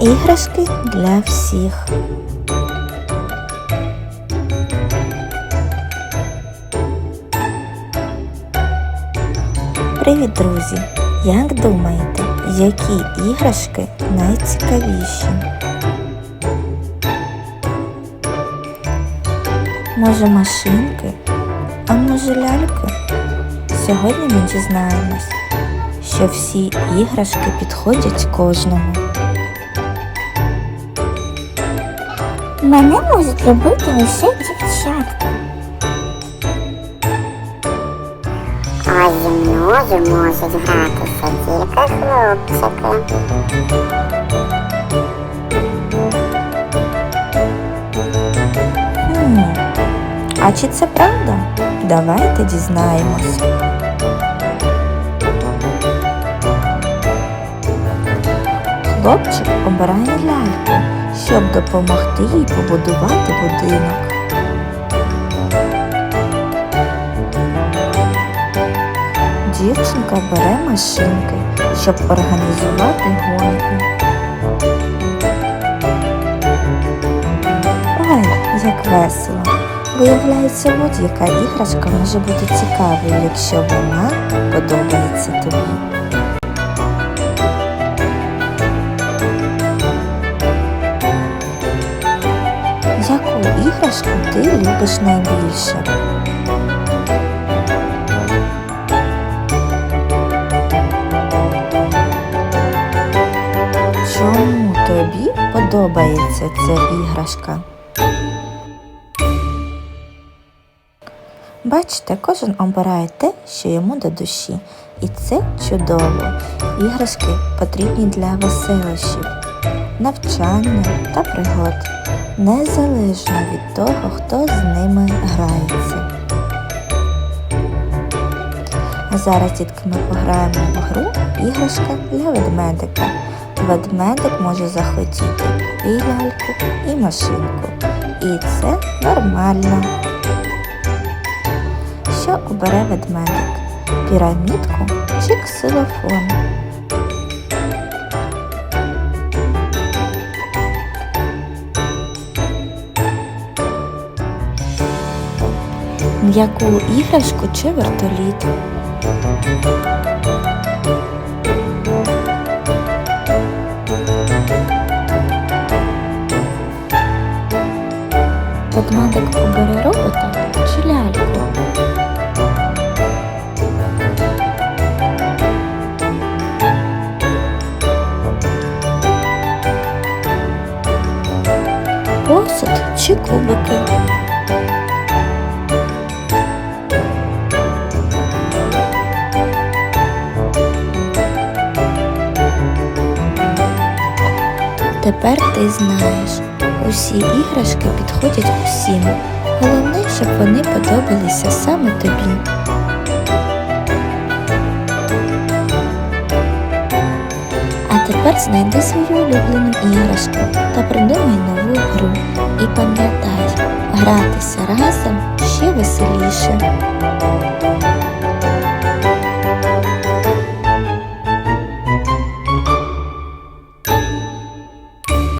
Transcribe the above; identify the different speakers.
Speaker 1: Іграшки для всіх. Привіт, друзі! Як думаєте, які іграшки найцікавіші? Може машинки, а може ляльки? Сьогодні ми дізнаємось, що всі іграшки підходять кожному.
Speaker 2: Мене можуть любити лише дівчатка.
Speaker 3: А зі мною можуть гратися тільки хлопчики.
Speaker 1: Хм, а чи це правда? Давайте дізнаємось. Хлопчик обирає ляльку, щоб допомогти їй побудувати будинок. Дівчинка бере машинки, щоб організувати гонки. Ой, як весело. Виявляється, будь-яка іграшка може бути цікавою, якщо вона подобається тобі. Іграшку ти любиш найбільше? Чому тобі подобається ця іграшка? Бачите, кожен обирає те, що йому до душі. І це чудово. Іграшки потрібні для веселощів, навчання та пригод, незалежно від того, хто з ними грається. А зараз, дітки, ми пограємо в гру іграшка для ведмедика. Ведмедик може захотіти і ляльку, і машинку. І це нормально. Що обере ведмедик? Пірамідку чи ксилофон? М'яку іграшку чи вертоліт? Ведмедик обере робота чи ляльку? Посуд чи кубики? Тепер ти знаєш, усі іграшки підходять усім. Головне, щоб вони подобалися саме тобі. А тепер знайди свою улюблену іграшку та придумай нову гру. І пам'ятай, гратися разом ще веселіше.